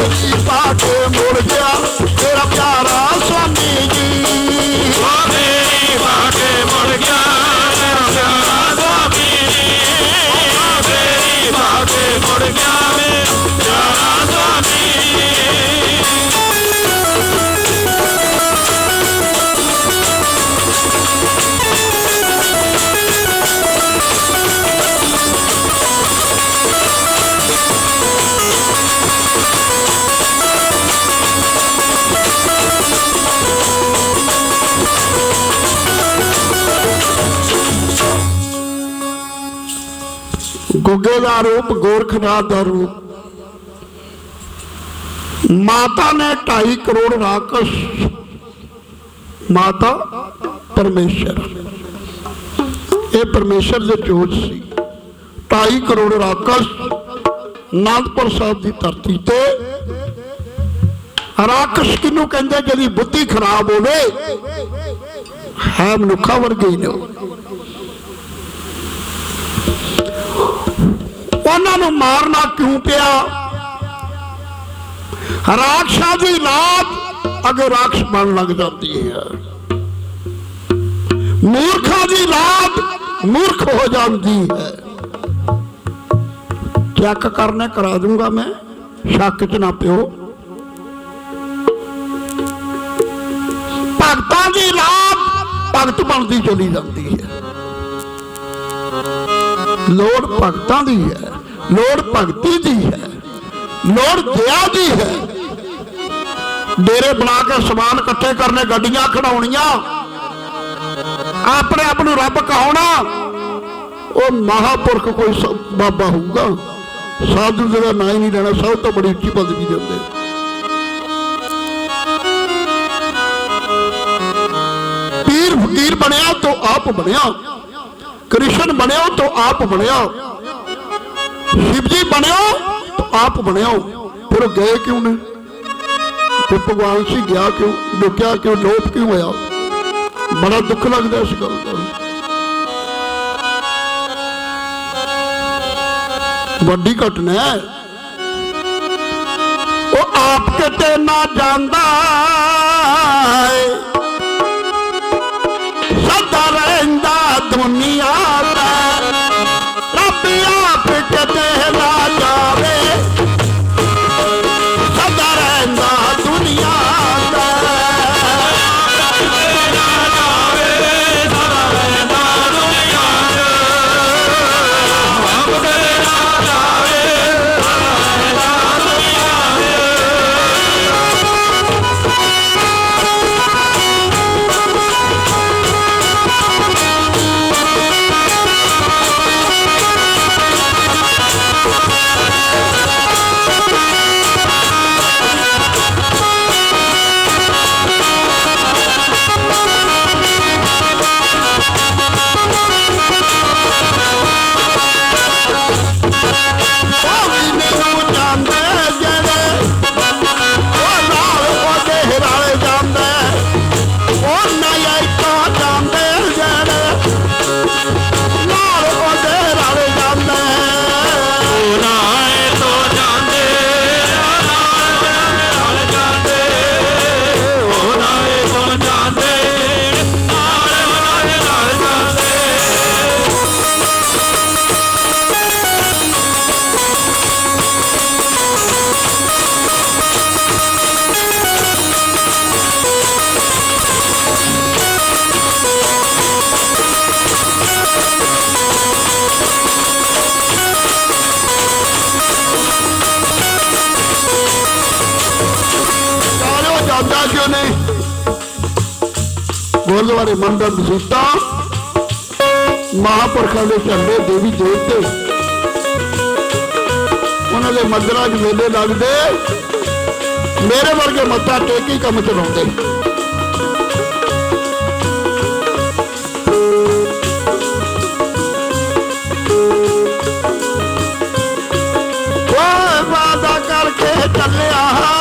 ਮੇਰੀ ਪਾ ਕੇ ਦਾ ਰੂਪ ਗੋਰਖਨਾਥ ਦਾ ਰੂਪ। ਮਾਤਾ ਨੇ 2.5 ਕਰੋੜ ਰਾਕਸ ਮਾਤਾ ਪਰਮੇਸ਼ਰ। ਇਹ ਪਰਮੇਸ਼ਰ ਦੇ ਚੋਜ ਸੀ। 2.5 ਕਰੋੜ ਰਾਕਸ ਨਾਨਕਪੁਰ ਸਾਹਿਬ ਦੀ ਧਰਤੀ ਤੇ। ਰਾਕਸ ਕਿਹਨੂੰ ਕਹਿੰਦੇ? ਜਿਹਦੀ ਬੁੱਧੀ ਖਰਾਬ ਹੋਵੇ, ਹੈ ਮਨੁੱਖਾ ਵਰਗੇ ਨੇ ਉਹਨਾਂ ਨੂੰ ਮਾਰਨਾ ਕਿਉਂ ਪਿਆ? ਰਾਖਸ਼ਾਂ ਦੀ ਲਾਤ ਅਗੇ ਰਾਖਸ਼ ਬਣ ਲੱਗ ਜਾਂਦੀ ਹੈ। ਮੂਰਖਾਂ ਦੀ ਲਾਤ ਮੂਰਖ ਹੋ ਜਾਂਦੀ ਹੈ। ਚੈੱਕ ਕਰਨੇ ਕਰਾ ਦੂੰਗਾ ਮੈਂ। ਸ਼ੱਕ ਚ ਨਾ ਪਿਓ। ਭਗਤਾਂ ਦੀ ਲਾਤ ਭਗਤ ਬਣਦੀ ਚਲੀ ਜਾਂਦੀ ਹੈ। ਲੋੜ ਭਗਤਾਂ ਦੀ ਹੈ। ਲੋੜ ਭਗਤੀ ਦੀ ਹੈ, ਲੋੜ ਦਇਆ ਦੀ ਹੈ। ਡੇਰੇ ਬਣਾ ਕੇ ਸਮਾਨ ਇਕੱਠੇ ਕਰਨੇ, ਗੱਡੀਆਂ ਖੜਾਉਣੀਆਂ ਆਪਣੇ ਆਪ ਨੂੰ ਰੱਬ ਕਹਾਉਣਾ, ਉਹ ਮਹਾਪੁਰਖ ਕੋਈ ਬਾਬਾ ਹੋਊਗਾ। ਸਾਧੂ ਜੀ ਦਾ ਨਾਂ ਹੀ ਨਹੀਂ ਲੈਣਾ, ਸਭ ਤੋਂ ਬੜੀ ਉੱਚੀ ਪਦਵੀ ਦੇ ਪੀਰ ਫਕੀਰ ਬਣਿਆ ਤਾਂ ਆਪ ਬਣਿਆ। ਕ੍ਰਿਸ਼ਨ ਬਣਿਆ ਤਾਂ ਆਪ ਬਣਿਆ। ਸ਼ਿਵ ਜੀ ਬਣਿਓ ਤਾਂ ਆਪ ਬਣਿਓ ਫਿਰ ਉਹ ਗਏ ਕਿਉਂ ਨੇ? ਤੇ ਭਗਵਾਨ ਸੀ ਗਿਆ ਕਿਉਂ? ਲੁਕਿਆ ਕਿਉਂ? ਲੋਪ ਕਿਉਂ ਹੋਇਆ? ਬੜਾ ਦੁੱਖ ਲੱਗਦਾ ਇਸ ਗੱਲ ਤੋਂ ਵੱਡੀ ਘਟਨਾ ਹੈ ਉਹ ਆਪ ਕਿਤੇ ਨਾ ਜਾਂਦਾ ਏ। ਸਦਾ ਰਹਿੰਦਾ ਦੁਨੀਆ ਗੁਰਦੁਆਰੇ ਮੰਦਰ ਮਸੀਤਾਂ ਮਹਾਪੁਰਖਾਂ ਦੇ ਝੰਡੇ ਦੇਵੀ ਦੇਵਤੇ ਉਹਨਾਂ ਦੇ ਮੰਦਰਾਂ 'ਚ ਮੇਲੇ ਲੱਗਦੇ। ਮੇਰੇ ਵਰਗੇ ਮੱਥਾ ਟੇਕ ਹੀ ਕੰਮ ਚਲਾਉਂਦੇ। ਓਏ ਵਾਦਾ ਕਰਕੇ ਚੱਲਿਆ।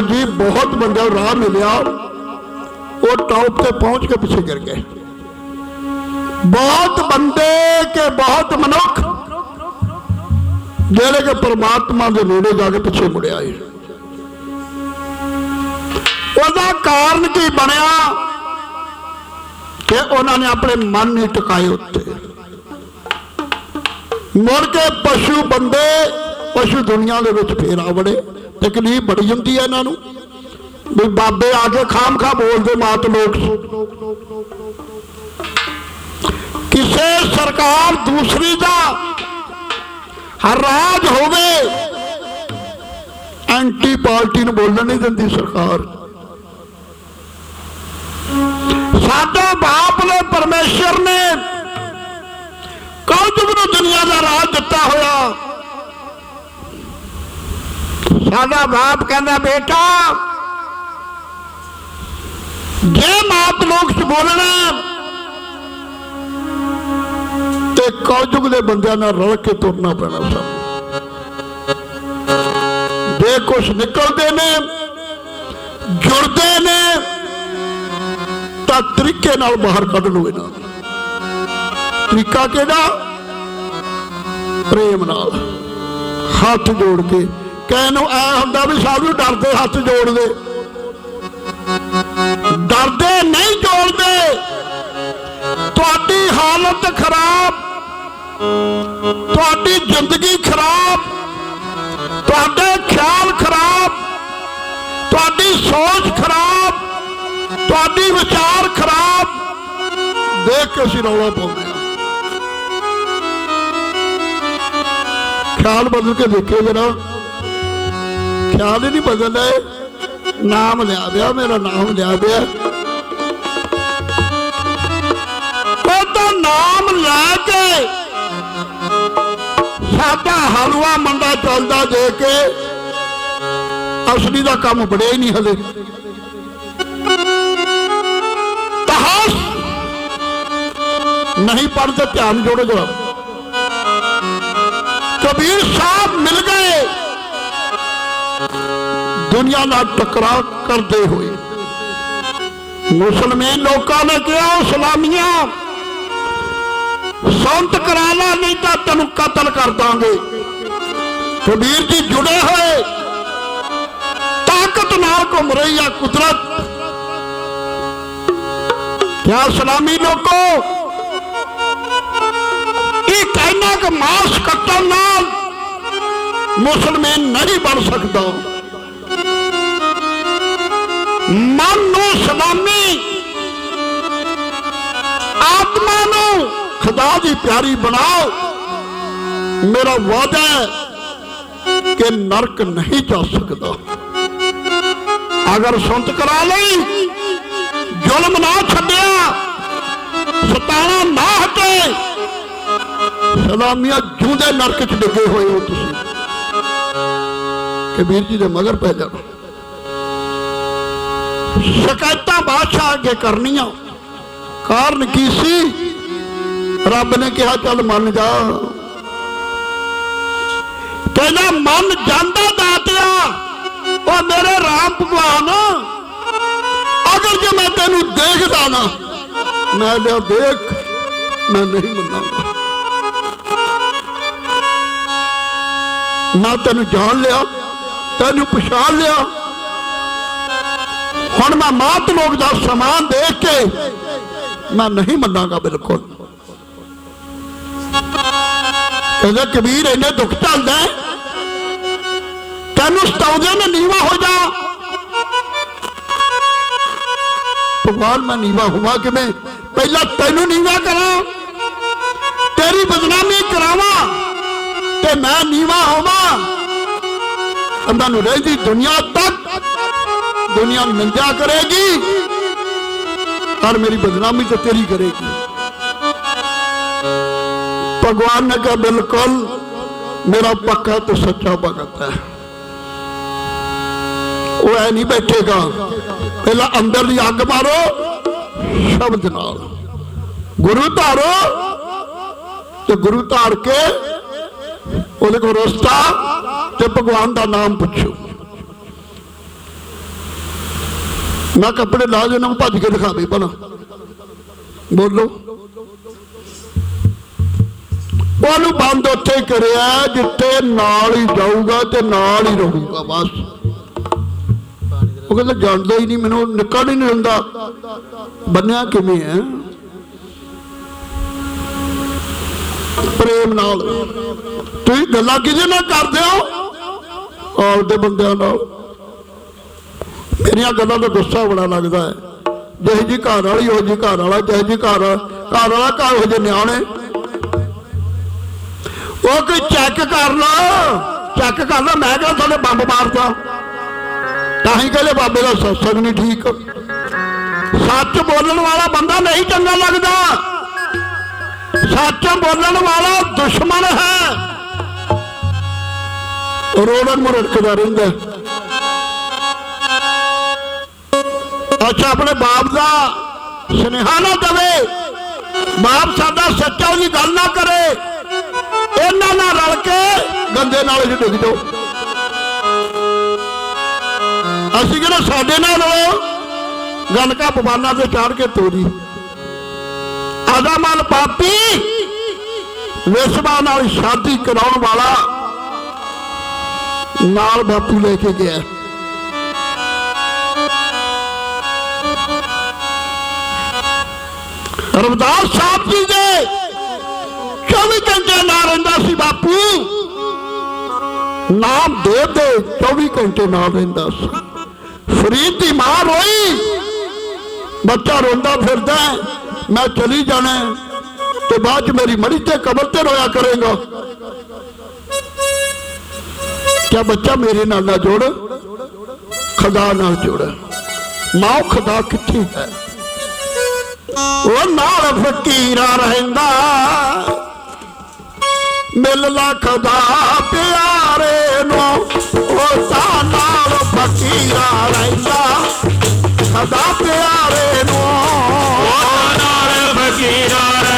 ਸੰਗਤ ਜੀ ਬਹੁਤ ਬੰਦਾ ਰਾਹ ਮਿਲਿਆ। ਉਹ ਟੌਪ ਤੇ ਪਹੁੰਚ ਕੇ ਪਿੱਛੇ ਗਿਰ ਗਏ। ਬਹੁਤ ਬੰਦੇ ਕੇ ਬਹੁਤ ਮਨੁੱਖ। ਜਿਹੜੇ ਕਿ ਪਰਮਾਤਮਾ ਦੇ ਨੇੜੇ ਜਾ ਕੇ ਪਿੱਛੇ ਮੁੜਿਆ ਆਏ। ਉਹਦਾ ਕਾਰਨ ਕੀ ਬਣਿਆ? ਕਿ ਉਹਨਾਂ ਨੇ ਆਪਣੇ ਮਨ ਨਹੀਂ ਟਿਕਾਏ ਉੱਤੇ। ਮੁੜ ਕੇ ਪਸ਼ੂ ਬੰਦੇ, ਪਸ਼ੂ ਦੁਨੀਆ ਦੇ ਵਿੱਚ ਫੇਰ ਆ ਵੜੇ। ਤਕਲੀਫ ਬੜੀ ਹੁੰਦੀ ਹੈ ਇਹਨਾਂ ਨੂੰ। ਵੀ ਬਾਬੇ ਆ ਕੇ ਖਾਮ ਖਾ ਬੋਲਦੇ ਮਾਤ ਲੋਕ। ਕਿਸੇ ਸਰਕਾਰ ਦੂਸਰੀ ਦਾ ਹਰ ਰਾਜ ਹੋਵੇ, ਐਂਟੀ ਪਾਰਟੀ ਨੂੰ ਬੋਲਣ ਨਹੀਂ ਦਿੰਦੀ ਸਰਕਾਰ। ਸਾਡਾ ਬਾਪ ਨੇ, ਪਰਮੇਸ਼ਰ ਨੇ ਕਲਯੁਗ ਨੂੰ ਦੁਨੀਆ ਦਾ ਰਾਜ ਦਿੱਤਾ ਹੋਇਆ। ਸਾਡਾ ਬਾਪ ਕਹਿੰਦਾ, ਬੇਟਾ, ਜੇ ਮਾਤ ਲੋਕ ਚ ਬੋਲਣਾ ਤੇ ਕਲਯੁਗ ਦੇ ਬੰਦਿਆਂ ਨਾਲ ਰਲ ਕੇ ਤੁਰਨਾ ਪੈਣਾ ਸਾਨੂੰ ਜੇ ਕੁਛ ਨਿਕਲਦੇ ਨੇ, ਜੁੜਦੇ ਨੇ, ਤਾਂ ਤਰੀਕੇ ਨਾਲ ਬਾਹਰ ਕੱਢ ਲਓ ਇਹਨਾਂ ਨੂੰ। ਤਰੀਕਾ ਕਿਹੜਾ? ਪ੍ਰੇਮ ਨਾਲ। ਹੱਥ ਜੋੜ ਕੇ ਕਹਿਣ ਨੂੰ ਐ ਹੁੰਦਾ ਵੀ ਸਭ ਨੂੰ ਡਰਦੇ ਹੱਥ ਜੋੜਦੇ। ਡਰਦੇ ਨਹੀਂ ਜੋੜਦੇ। ਤੁਹਾਡੀ ਹਾਲਤ ਖਰਾਬ। ਤੁਹਾਡੀ ਜ਼ਿੰਦਗੀ ਖਰਾਬ। ਤੁਹਾਡੇ ਖਿਆਲ ਖਰਾਬ। ਤੁਹਾਡੀ ਸੋਚ ਖਰਾਬ। ਤੁਹਾਡੀ ਵਿਚਾਰ ਖਰਾਬ। ਦੇਖ ਕੇ ਅਸੀਂ ਰੌਲਾ ਪਾਉਂਦੇ ਹਾਂ। ਖਿਆਲ ਬਦਲ ਕੇ ਦੇਖੇ ਜਰਾ। ਖਿਆਲ ਹੀ ਨਹੀਂ ਬਦਲਦਾ ਨਾਮ ਲਿਆ ਦਿਆ, ਮੇਰਾ ਨਾਮ ਲਿਆ ਦਿਆ। ਉਹ ਨਾਮ ਲੈ ਕੇ ਸਾਡਾ ਹਲਵਾ ਮੰਡਾ ਚੱਲਦਾ ਦੇ ਕੇ ਅਸਲੀ ਦਾ ਕੰਮ ਬੜਿਆ ਹੀ ਨਹੀਂ ਹਲੇ। ਤਹਾਸ! ਨਹੀਂ ਪੜਦੇ ਧਿਆਨ ਜੋੜੋ ਜਰਾ। ਕਬੀਰ ਸਾਹਿਬ ਮਿਲ ਗਏ। ਦੁਨੀਆ ਨਾਲ ਟਕਰਾਅ ਕਰਦੇ ਹੋਏ ਮੁਸਲਮਾਨ ਲੋਕਾਂ ਨੇ ਕਿਹਾ "ਉਹ ਸਲਾਮੀਆਂ ਸੰਤ ਕਰਾ ਲਾ ਨਹੀਂ ਤਾਂ ਤੈਨੂੰ ਕਤਲ ਕਰ ਦਾਂਗੇ ਕਬੀਰ ਜੀ ਜੁੜੇ ਹੋਏ ਤਾਕਤ ਨਾਲ ਘੁੰਮ ਰਹੀ ਆ ਕੁਦਰਤ ਕਿਆ ਸਲਾਮੀ ਲੋਕੋ ਇਹ ਕਹਿਣਾ ਕਿ ਮਾਸ ਕੱਟਣ ਨਾਲ ਮੁਸਲਮਾਨ ਨਹੀਂ ਬਣ ਸਕਦਾ ਮਨ ਨੂੰ ਸਲਾਮੀ ਆਤਮਾ ਨੂੰ ਖੁਦਾ ਦੀ ਪਿਆਰੀ ਬਣਾਓ। ਮੇਰਾ ਵਾਅਦਾ ਹੈ ਕਿ ਨਰਕ ਨਹੀਂ ਜਾ ਸਕਦਾ। ਅਗਰ ਸੁਣਤ ਕਰਾ ਲਈ, ਜ਼ੁਲਮ ਨਾ ਛੱਡਿਆ, ਸਤਾਣਾ ਨਾ ਹਟੇ ਸਲਾਮੀਆਂ ਜੂਦੇ ਨਰਕ ਚ ਡਿੱਗੇ ਹੋਏ ਹੋ ਤੁਸੀਂ। ਕਬੀਰ ਜੀ ਦੇ ਮਗਰ ਪੈ ਜਾਓ ਸ਼ਿਕਾਇਤਾਂ ਬਾਦਸ਼ਾਹ ਅੱਗੇ ਕਰਨੀਆਂ। ਕਾਰਨ ਕੀ ਸੀ? ਰੱਬ ਨੇ ਕਿਹਾ, ਚੱਲ ਮੰਨ ਜਾ। ਕਹਿੰਦਾ, ਮੰਨ ਜਾਂਦਾ ਦਾਤਿਆ, ਉਹ ਮੇਰੇ ਰਾਮ ਭਗਵਾਨ। ਅਗਰ ਜੇ ਮੈਂ ਤੈਨੂੰ ਦੇਖਦਾ ਨਾ, ਮੈਂ ਲਿਆ ਦੇਖ, ਮੈਂ ਨਹੀਂ ਮੰਨਾਂਗਾ। ਮੈਂ ਤੈਨੂੰ ਜਾਣ ਲਿਆ, ਤੈਨੂੰ ਪਛਾਣ ਲਿਆ ਹੁਣ ਮੈਂ ਮਾਤ ਲੋਕ ਦਾ ਸਮਾਨ ਦੇਖ ਕੇ ਮੈਂ ਨਹੀਂ ਮੰਨਾਂਗਾ ਬਿਲਕੁਲ। ਕਹਿੰਦਾ, ਕਬੀਰ ਇਹਨੇ ਦੁੱਖ ਚੱਲਦਾ ਹੈ। ਤੈਨੂੰ ਸਤਾਉਂਦੇ ਨੇ ਨੀਵਾ ਹੋ ਜਾ। ਭਗਵਾਨ, ਮੈਂ ਨੀਵਾ ਹੁਆ ਕਿਵੇਂ? ਪਹਿਲਾਂ ਤੈਨੂੰ ਨੀਵਾ ਕਰਾਂ। ਤੇਰੀ ਬਦਨਾਮੀ ਕਰਾਵਾਂ ਤੇ ਮੈਂ ਨੀਵਾ ਹੋਵਾਂ। ਅੰਦਾਂ ਨੂੰ ਰਹਿੰਦੀ ਦੁਨੀਆ ਤੱਕ ਦੁਨੀਆ ਨਿੰਦਿਆ ਕਰੇਗੀ, ਪਰ ਮੇਰੀ ਬਦਨਾਮੀ ਤੇ ਤੇਰੀ ਕਰੇਗੀ। ਭਗਵਾਨ ਨੇ ਕਿਹਾ, ਬਿਲਕੁਲ, ਮੇਰਾ ਪੱਕਾ ਤੇ ਸੱਚਾ ਭਗਤ ਹੈ। ਉਹ ਐ ਨਹੀਂ ਬੈਠੇਗਾ। ਪਹਿਲਾਂ ਅੰਦਰ ਦੀ ਅੱਗ ਮਾਰੋ, ਸ਼ਬਦ ਨਾਲ। ਗੁਰੂ ਧਾਰੋ, ਤੇ ਗੁਰੂ ਧਾਰ ਕੇ ਉਹਦੇ ਕੋਲ ਰਸਤਾ ਤੇ ਭਗਵਾਨ ਦਾ ਨਾਮ ਪੁੱਛੋ। ਮੈਂ ਕੱਪੜੇ ਲਾ ਦੇਣਾ ਭੱਜ ਕੇ ਦਿਖਾਵੇ ਭਲਾ। ਬੋਲੋ। ਉਹਨੂੰ ਬੰਦ ਉੱਥੇ ਕਰਿਆ ਜਿੱਥੇ ਨਾਲ ਹੀ ਜਾਊਗਾ ਤੇ ਨਾਲ ਹੀ ਰਹੂਗਾ ਬਸ। ਉਹ ਕਹਿੰਦਾ ਜਾਣਦਾ ਹੀ ਨਹੀਂ ਮੈਨੂੰ ਨਿਕਲ ਹੀ ਨਹੀਂ ਹੁੰਦਾ ਬੰਨਿਆ ਕਿਵੇਂ ਹੈ? ਪ੍ਰੇਮ ਨਾਲ। ਤੁਸੀਂ ਗੱਲਾਂ ਕਿਹਦੇ ਨਾਲ ਕਰਦੇ ਹੋ? ਆਪਦੇ ਬੰਦਿਆਂ ਨਾਲ। ਮੇਰੀਆਂ ਗੱਲਾਂ ਦਾ ਗੁੱਸਾ ਬੜਾ ਲੱਗਦਾ ਹੈ। ਜਿਹੇ ਜੀ ਘਰ ਵਾਲੀ ਹੋ ਜੀ ਘਰ ਵਾਲਾ, ਜਿਹੇ ਜੀ ਘਰ ਘਰ ਵਾਲਾ ਘਰ ਹੋ ਜੇ ਨਿਆਣੇ। ਉਹ ਕੋਈ ਚੈੱਕ ਕਰ ਲਾ। ਚੈੱਕ ਕਰ ਲਾ, ਮੈਂ ਕਿਹਾ ਤੁਹਾਡੇ ਬੰਬ ਮਾਰਦਾ। ਤਾਂ ਹੀ ਕਹਿੰਦੇ ਬਾਬੇ ਦਾ ਸਤਸੰਗ ਨਹੀਂ ਠੀਕ। ਸੱਚ ਬੋਲਣ ਵਾਲਾ ਬੰਦਾ ਨਹੀਂ ਚੰਗਾ ਲੱਗਦਾ। ਸੱਚ ਬੋਲਣ ਵਾਲਾ ਦੁਸ਼ਮਣ ਹੈ। ਰੋੜਨ ਮੁਰੜਕਦਾ ਰਹਿੰਦਾ ਹੈ। ਅੱਛਾ ਆਪਣੇ ਬਾਪ ਦਾ ਸੁਨੇਹਾ ਨਾ ਦਵੇ, ਬਾਪ ਸਾਡਾ ਸੱਚਾ ਉਹਦੀ ਗੱਲ ਨਾ ਕਰੇ, ਇਹਨਾਂ ਨਾਲ ਰਲ ਕੇ ਗੰਦੇ ਨਾਲ ਹੀ ਡਿੱਗ ਜਾਓ। ਅਸੀਂ ਕਿਹੜਾ ਸਾਡੇ ਨਾਲ ਰਲੋ? ਗਨਕਾ ਪਵਾਨਾ ਤੇ ਚਾੜ ਕੇ ਤੋਰੀ। ਆਦਾ ਮਨ ਪਾਪੀ ਵਿਸ਼ਵਾ ਨਾਲ ਸ਼ਾਦੀ ਕਰਾਉਣ ਵਾਲਾ ਨਾਲ ਬਾਪੂ ਲੈ ਕੇ ਗਿਆ। ਰਵਦਾਸ ਸਾਹਿਬ ਜੀ ਦੇ 24 ਘੰਟੇ ਨਾਲ ਰਹਿੰਦਾ ਸੀ ਬਾਪੂ। ਨਾਮ ਦੇ ਦੇ 24 ਘੰਟੇ ਨਾਲ ਰਹਿੰਦਾ ਸੀ। ਫਰੀਦ ਦੀ ਮਾਂ ਰੋਈ। ਬੱਚਾ ਰੋਂਦਾ ਫਿਰਦਾ ਮੈਂ ਚਲੀ ਜਾਣਾ ਤੇ ਬਾਅਦ ਚ ਮੇਰੀ ਮੜੀ ਤੇ ਕਬਰ ਤੇ ਰੋਇਆ ਕਰੇਗਾ। ਕਿਆ ਬੱਚਾ ਮੇਰੇ ਨਾਲ ਨਾ ਜੋੜ, ਖੁਦਾ ਨਾਲ ਜੋੜ। ਮਾਂ ਖੁਦਾ ਕਿੱਥੇ ਹੈ? ਉਹ ਨਾਲ ਫਕੀਰਾ ਰਹਿੰਦਾ। ਮਿਲ ਲੱਖ ਦਾ ਪਿਆਰੇ ਨੂੰ, ਉਹ ਤਾਂ ਨਾਲ ਫਕੀਰਾ ਰਹਿੰਦਾ। ਸਦਾ ਪਿਆਰੇ ਨੂੰ। ਨਾਲ ਫਕੀਰਾ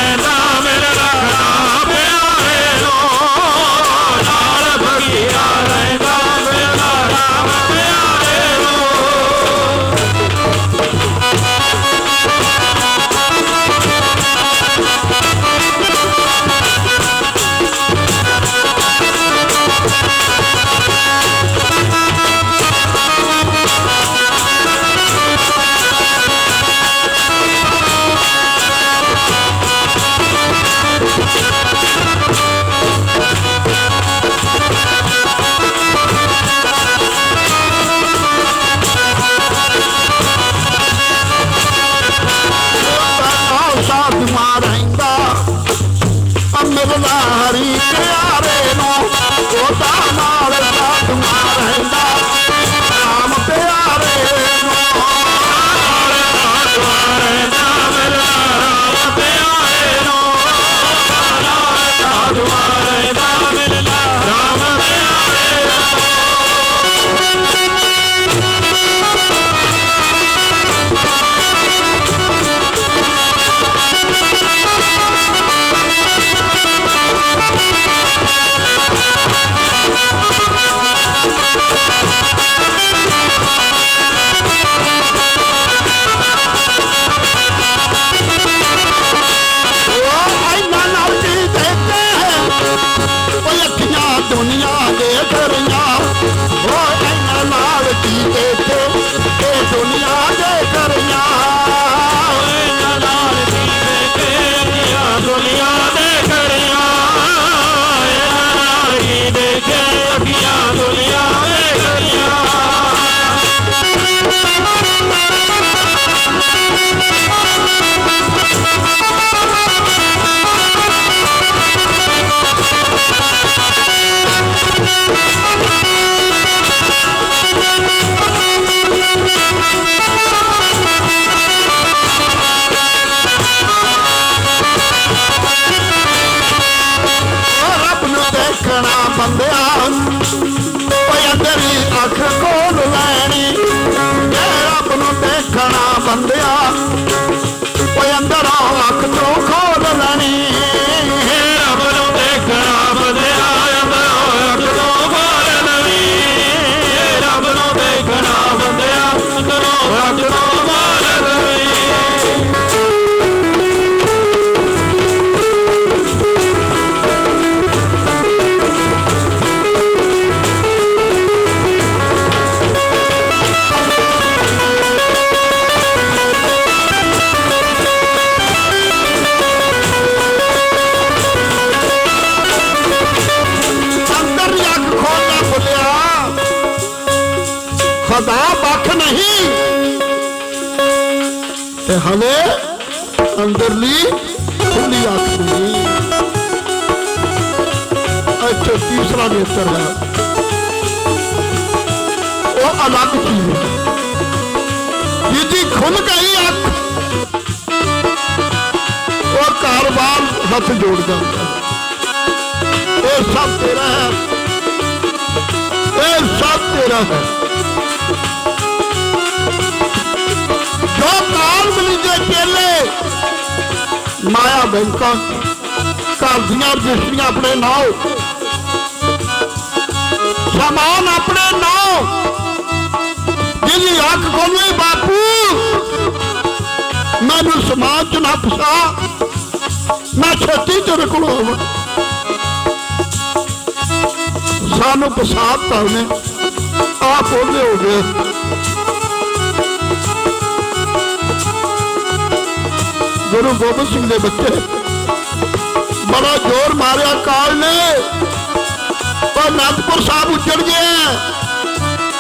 ਪੱਖ ਨਹੀਂ ਤੇ ਹਲੇ ਅੰਦਰਲੀ ਖੁੱਲੀ ਅੱਖ ਨਹੀਂ ਅੱਛਾ ਤੀਸਰਾ ਨੇਤਰ ਹੈ ਉਹ ਅਲੱਗ ਚੀਜ਼ ਹੈ ਜਿਹਦੀ ਖੁੱਲ ਗਈ ਅੱਖ ਉਹ ਕਾਰੋਬਾਰ ਹੱਥ ਜੋੜ ਜਾਂਦਾ ਹੈ ਇਹ ਸਭ ਤੇਰਾ ਹੈ ਇਹ ਸਭ ਤੇਰਾ ਹੈ ਮਾਇਆ ਬੈਂਕਾਂ। ਘਰ ਦੀਆਂ ਰਜਿਸਟਰੀਆਂ ਆਪਣੇ ਨਾਮ ਸਮਾਨ ਆਪਣੇ ਨਾਮ ਜਿਹਦੀ ਅੱਖ ਖੋਲੇ ਬਾਪੂ। ਮੈਨੂੰ ਸਮਾਜ ਚ ਨਾ ਫਸਾ। ਮੈਂ ਛੇਤੀ ਤੇਰੇ ਕੋਲ ਆਵਾਂ। ਸਾਨੂੰ ਫਸਾਤਾ ਉਹਨੇ। ਆਪ ਉਹਦੇ ਹੋ ਗਏ। ਗੁਰੂ ਗੋਬਿੰਦ ਸਿੰਘ ਦੇ ਬੱਚੇ। ਬੜਾ ਜ਼ੋਰ ਮਾਰਿਆ ਕਾਲ ਨੇ। ਪਰ ਅਨੰਦਪੁਰ ਸਾਹਿਬ ਉੱਜੜ ਗਿਆ।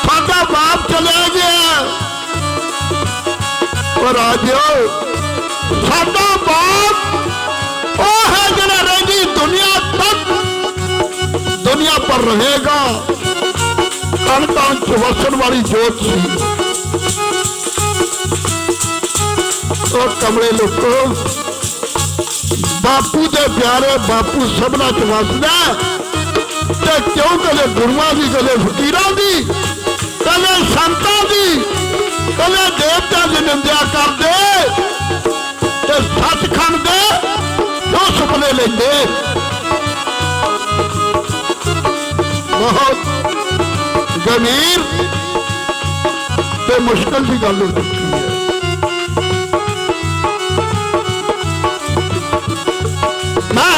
ਸਾਡਾ ਬਾਪ ਚਲਿਆ ਗਿਆ। ਉਹ ਰਾਜਿਓ ਸਾਡਾ ਬਾਪ ਉਹ ਹੈ ਜਿਹੜਾ ਰਹੇਗੀ ਦੁਨੀਆ ਤੱਕ, ਦੁਨੀਆ ਪਰ ਰਹੇਗਾ। ਕਣ ਤਾਂ ਚ ਵਸਣ ਵਾਲੀ ਜੋਤ ਸੀ। ਉਹ ਕਮਲੇ ਲੋਕੋ, ਬਾਪੂ ਦੇ ਪਿਆਰੇ ਬਾਪੂ ਸਭਨਾ ਚ ਵਸਦਾ ਤੇ ਕਿਉਂ ਕਦੇ ਗੁਰੂਆਂ ਦੀ, ਕਦੇ ਫਕੀਰਾਂ ਦੀ, ਕਦੇ ਸੰਤਾਂ ਦੀ, ਕਦੇ ਦੇਵਤਿਆਂ ਦੀ ਨਿੰਦਿਆ ਕਰਦੇ, ਤੇ ਸੱਚਖੰਡ ਦੇ ਜੋ ਸੁਪਨੇ ਲੈਂਦੇ। ਬਹੁਤ ਗੰਭੀਰ ਤੇ ਮੁਸ਼ਕਲ ਦੀ ਗੱਲ ਹੋ ਚੁੱਕੀ ਹੈ।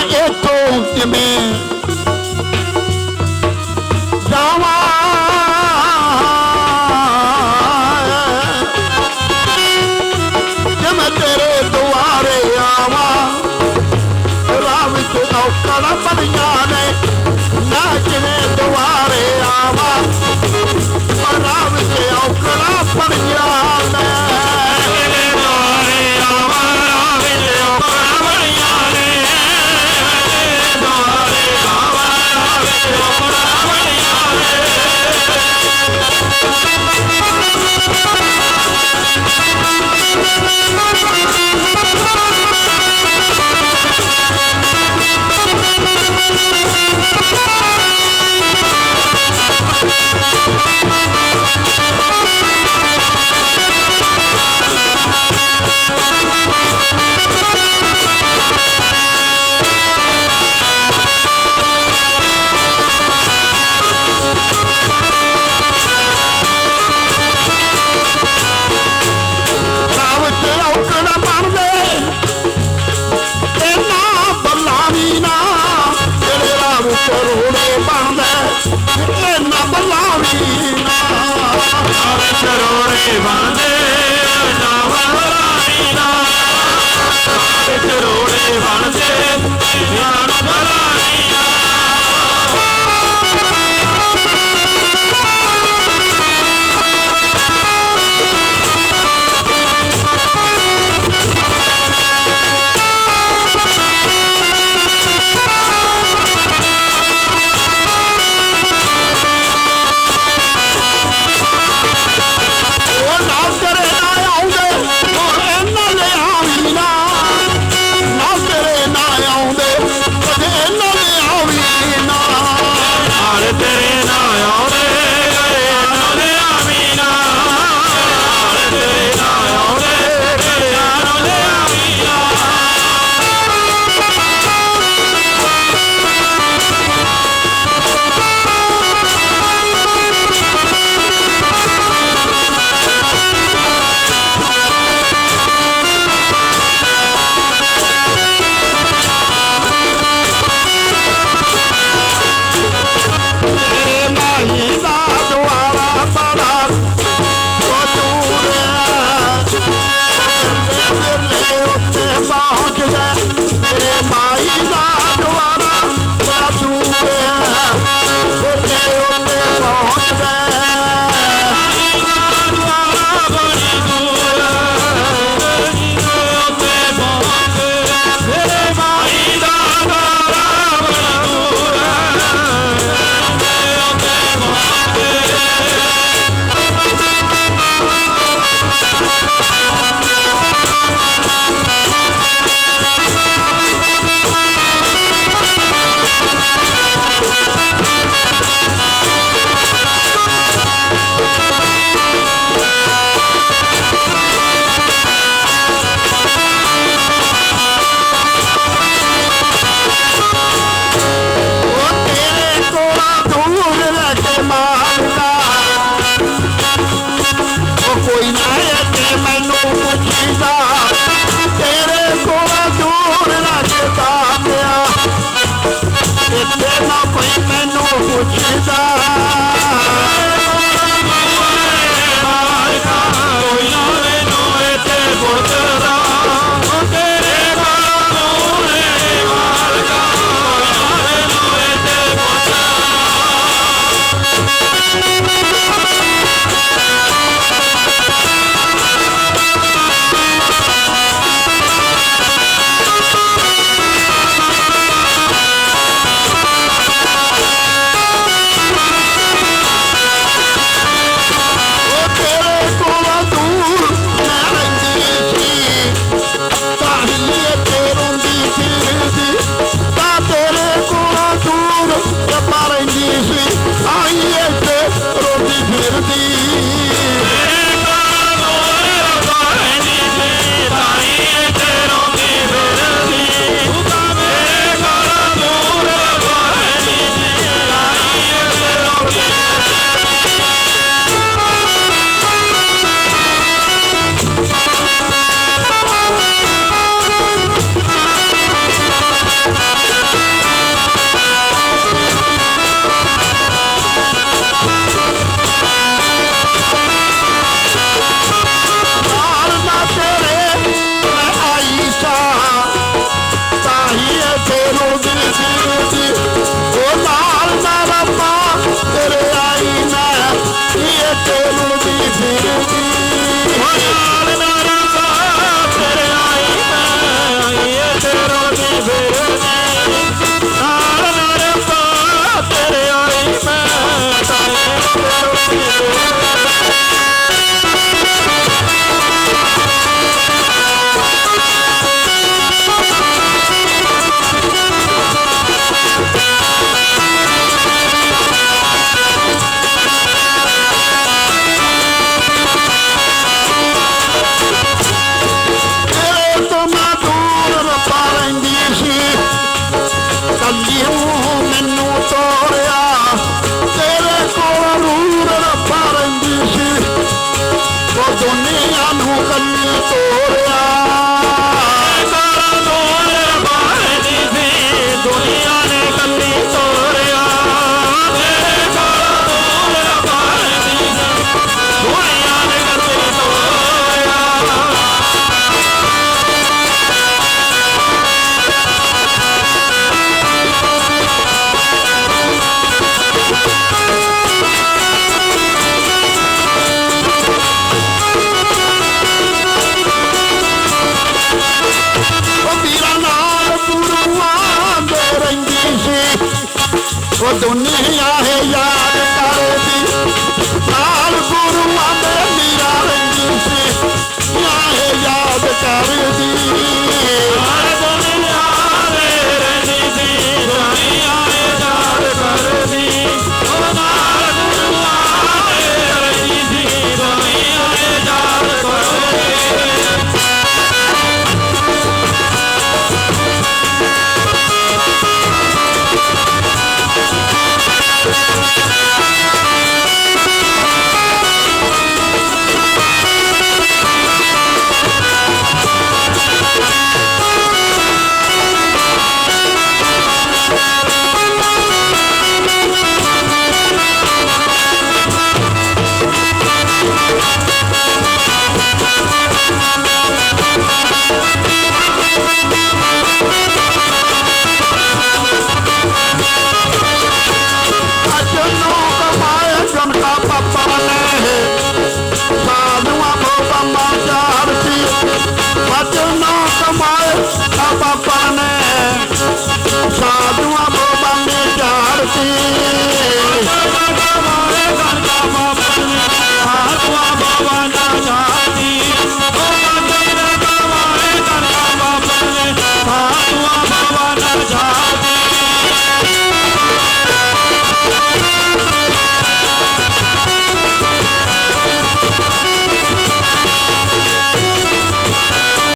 ਮੈਂ ਇਥੋਂ ਕਿਵੇਂ